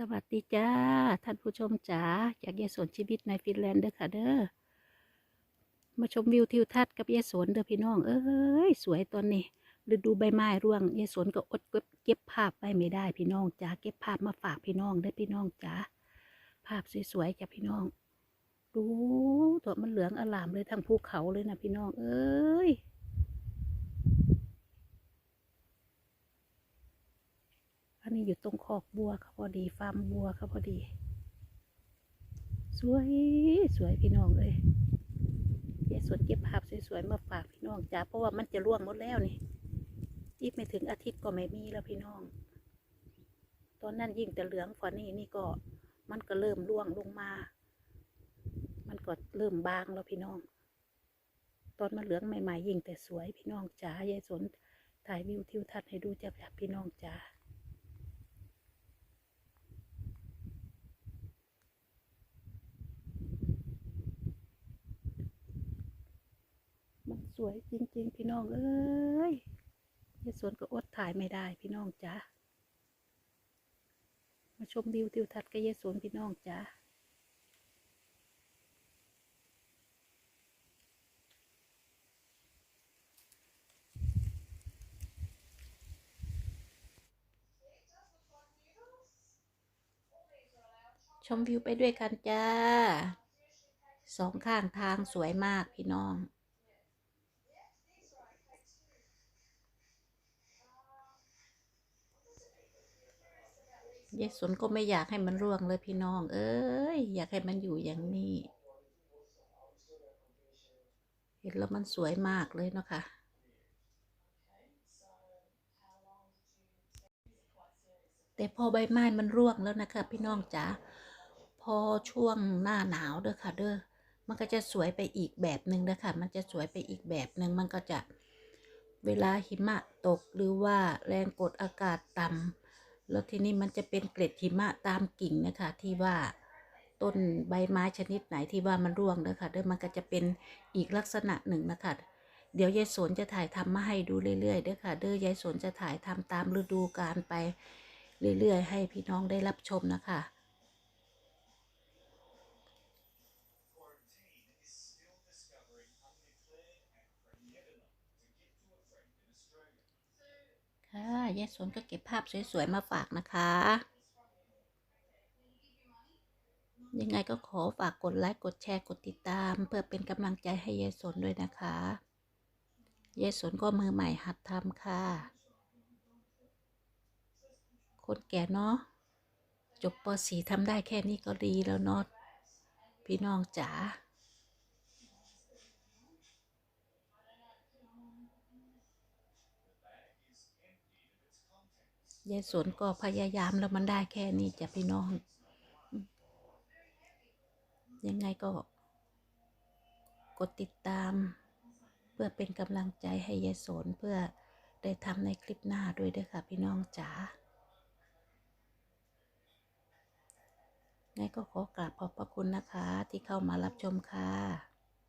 สวัสดีจ้า ท่านผู้ชมจ๋าจากยายสวนชีวิตในฟินแลนด์เด้อค่ะเด้อมาชมวิวทิวทัศน์กับยายสวนเด้อพี่น้อง เอ้ยสวยตอนนี้ฤดูใบไม้ร่วงยายสวนก็อดเก็บเก็บภาพไปไม่ได้พี่น้องจ๋าเก็บภาพมาฝากพี่น้องเด้อพี่น้องจ๋าภาพสวยๆจ้ะพี่น้อง ดูตัวมันเหลืองอลามเลยทั้งภูเขาเลยนะพี่น้อง เอ้ย อันนี้อยู่ตรงคอกบัวเขาพอดีฟาร์มบัวเขาพอดี สวยสวยพี่น้องเอ้ยยายสวนเก็บภาพสวยๆมาฝากพี่น้องจ้าเพราะว่ามันจะร่วงหมดแล้วนี่อีกไม่ถึงอาทิตย์ก็ไม่มีแล้วพี่น้อง ตอนนั้นยิ่งแต่เหลืองฝอนี่นี่ก็มันก็เริ่มร่วงลงมา มันก็เริ่มบางแล้วพี่น้อง ตอนมันเหลืองใหม่ๆยิ่งแต่สวยพี่น้องจ๋ายายสนถ่ายวิวทิวทัศน์ให้ดูจ้าพี่น้องจ๋า มันสวยจริง ๆ พี่น้องเอ้ยยายสวนก็อดถ่ายไม่ได้พี่น้องจ้ามาชมวิวทิวทัศน์กับยายสวนพี่น้องจ้าชมวิวไปด้วยกันจ้า สองข้างทางสวยมากพี่น้อง ยายสนก็ไม่อยากให้มันร่วงเลยพี่น้อง เอ้ย อยากให้มันอยู่อย่างนี้ เห็นแล้วมันสวยมากเลยเนาะค่ะ แต่พอใบไม้มันร่วงแล้วนะคะ พี่น้องจ๋า พอช่วงหน้าหนาวเด้อค่ะ เด้อ มันก็จะสวยไปอีกแบบหนึ่งเด้อค่ะ มันจะสวยไปอีกแบบหนึ่งมันก็จะเวลาหิมะตกหรือว่าแรงกดอากาศต่ำ แล้วทีนี้มันจะเป็นเกล็ดหิมะตามกิ่งนะคะที่ว่าต้นใบไม้ชนิดไหนที่ว่ามันร่วงเด้อค่ะเด้อมันก็จะเป็นอีกลักษณะหนึ่งนะคะเดี๋ยวยายสนจะถ่ายทำมาให้ดูเรื่อยๆเด้อค่ะ เด้อยายสนจะถ่ายทำตามฤดูกาลไปเรื่อยๆ ให้พี่น้องได้รับชมนะคะ ค่ะยายสนก็เก็บภาพสวยๆ มาฝากนะคะ ยังไงก็ขอฝากกดไลค์ กดแชร์ กดติดตาม เพื่อเป็นกำลังใจให้ยายสนด้วยนะคะ ยายสนก็มือใหม่หัดทำค่ะ คนแก่เนาะ จบป .4 ทำได้แค่นี้ก็ดีแล้วเนาะ พี่น้องจ๋า ยายสนก็พยายามแล้วมันได้แค่นี้จ้ะพี่น้อง ยังไงก็กดติดตาม เพื่อเป็นกำลังใจให้ยายสนเพื่อได้ทำในคลิปหน้าด้วยด้วยค่ะพี่น้องจ๋าไงก็ขอกราบขอบพระคุณนะคะที่เข้ามารับชมค่ะ